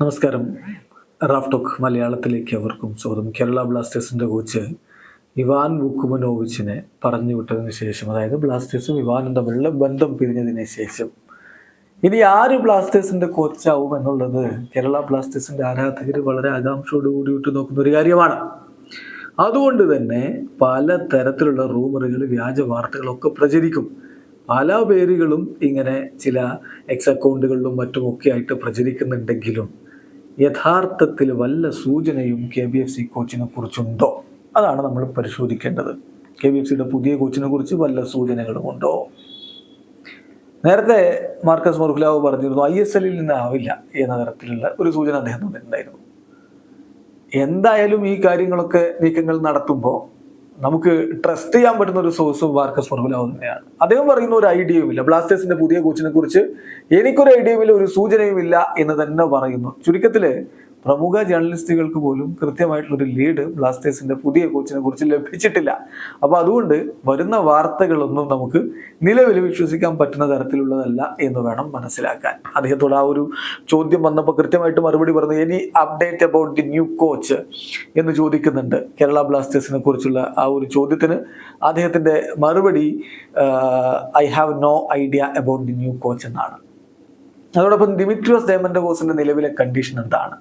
നമസ്കാരം. Raf talk മലയാളത്തിലേക്ക് അവർക്കും സ്വാഗതം. കേരള ബ്ലാസ്റ്റേഴ്സിന്റെ കോച്ച് ഇവാൻ വുക്കുമനോവിച്ചിനെ പറഞ്ഞു വിട്ടതിന് ശേഷം അതായത് ബ്ലാസ്റ്റേഴ്സും ഇവാനും തമ്മിലുള്ള ബന്ധം പിരിഞ്ഞതിന് ശേഷം ഇനി ആര് ബ്ലാസ്റ്റേഴ്സിന്റെ കോച്ചാവും എന്നുള്ളത് കേരള ബ്ലാസ്റ്റേഴ്സിന്റെ ആരാധകർ വളരെ ആകാംക്ഷയോട് കൂടി നോക്കുന്ന ഒരു കാര്യമാണ്. അതുകൊണ്ട് തന്നെ പല തരത്തിലുള്ള റൂമറുകൾ വ്യാജ വാർത്തകളൊക്കെ പ്രചരിക്കും. പല പേരുകളും ഇങ്ങനെ ചില എക്സ് അക്കൗണ്ടുകളിലും മറ്റുമൊക്കെ ആയിട്ട് പ്രചരിക്കുന്നുണ്ടെങ്കിലും യഥാർത്ഥത്തിൽ വല്ല സൂചനയും കെ ബി എഫ് സി കോച്ചിനെ കുറിച്ചുണ്ടോ? അതാണ് നമ്മൾ പരിശോധിക്കേണ്ടത്. കെ ബി എഫ് സിയുടെ പുതിയ കോച്ചിനെ കുറിച്ച് വല്ല സൂചനകളും ഉണ്ടോ? നേരത്തെ മാർക്കസ് മൊർഹുലാവ് പറഞ്ഞിരുന്നു ഐ എസ് എല്ലിൽ നിന്നാവില്ല എന്ന തരത്തിലുള്ള ഒരു സൂചന അദ്ദേഹം തന്നിട്ടുണ്ടായിരുന്നു. എന്തായാലും ഈ കാര്യങ്ങളൊക്കെ നീക്കങ്ങൾ നടത്തുമ്പോൾ നമുക്ക് ട്രസ്റ്റ് ചെയ്യാൻ പറ്റുന്ന ഒരു സോഴ്സും മാർക്കസ് ഫോർമുല തന്നെയാണ്. അദ്ദേഹം പറയുന്ന ഒരു ഐഡിയയും ഇല്ല. ബ്ലാസ്റ്റേഴ്സിന്റെ പുതിയ കോച്ചിനെ കുറിച്ച് എനിക്കൊരു ഐഡിയയും ഇല്ല ഒരു സൂചനയും ഇല്ല എന്ന് തന്നെ പറയുന്നു. ചുരുക്കത്തിൽ പ്രമുഖ ജേർണലിസ്റ്റുകൾക്ക് പോലും കൃത്യമായിട്ടുള്ളൊരു ലീഡ് ബ്ലാസ്റ്റേഴ്സിന്റെ പുതിയ കോച്ചിനെ കുറിച്ച് ലഭിച്ചിട്ടില്ല. അപ്പോൾ അതുകൊണ്ട് വരുന്ന വാർത്തകളൊന്നും നമുക്ക് നിലവിൽ വിശ്വസിക്കാൻ പറ്റുന്ന തരത്തിലുള്ളതല്ല എന്ന് വേണം മനസ്സിലാക്കാൻ. അദ്ദേഹത്തോട് ആ ഒരു ചോദ്യം വന്നപ്പോൾ കൃത്യമായിട്ട് മറുപടി പറഞ്ഞു any update about the new coach എന്ന് ചോദിക്കുന്നുണ്ട് കേരള ബ്ലാസ്റ്റേഴ്സിനെ കുറിച്ചുള്ള ആ ഒരു ചോദ്യത്തിന്. അദ്ദേഹത്തിന്റെ മറുപടി I have no idea about the new coach എന്നാണ്. അതോടൊപ്പം ദിമിട്രിയോസ് ഡയമൻഡോസിന്റെ നിലവിലെ കണ്ടീഷൻ എന്താണ്?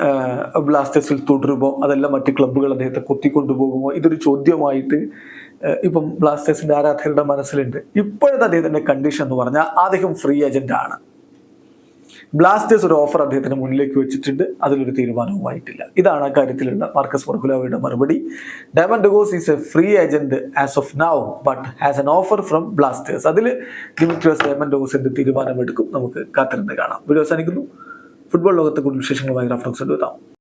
ആ, ബ്ലാസ്റ്റേഴ്സിൽ തുടരുമോ? അതല്ല മറ്റ് ക്ലബ്ബുകൾ അദ്ദേഹത്തെ കൊത്തിക്കൊണ്ടുപോകുമോ? ഇതൊരു ചോദ്യമായിട്ട് ഇപ്പം ബ്ലാസ്റ്റേഴ്സിന്റെ ആരാധകരുടെ മനസ്സിലുണ്ട്. ഇപ്പോഴത്തെ അദ്ദേഹത്തിന്റെ കണ്ടീഷൻ എന്ന് പറഞ്ഞാൽ അദ്ദേഹം ഫ്രീ ഏജന്റ് ആണ്. ബ്ലാസ്റ്റേഴ്സ് ഒരു ഓഫർ അദ്ദേഹത്തിന് മുന്നിലേക്ക് വെച്ചിട്ടുണ്ട്. അതിലൊരു തീരുമാനവുമായിട്ടില്ല. ഇതാണ് കാര്യത്തിലുള്ള മാർക്കസ് വർഗുലാവയുടെ മറുപടി. Diamantakos is a free agent as of now but has an offer from Blasters. അതിൽ ഡിമിട്രിയോസ് ഡയമണ്ട് ഗോസിന്റെ തീരുമാനമെടുക്കും. നമുക്ക് കാത്തിരുന്ന് കാണാം. വീഡിയോ അവസാനിക്കുന്നു. ഫുട്ബോൾ ലോകത്തെ കൂടുതൽ വിശേഷങ്ങളുമായി റഫറൻസ് എടുത്താം.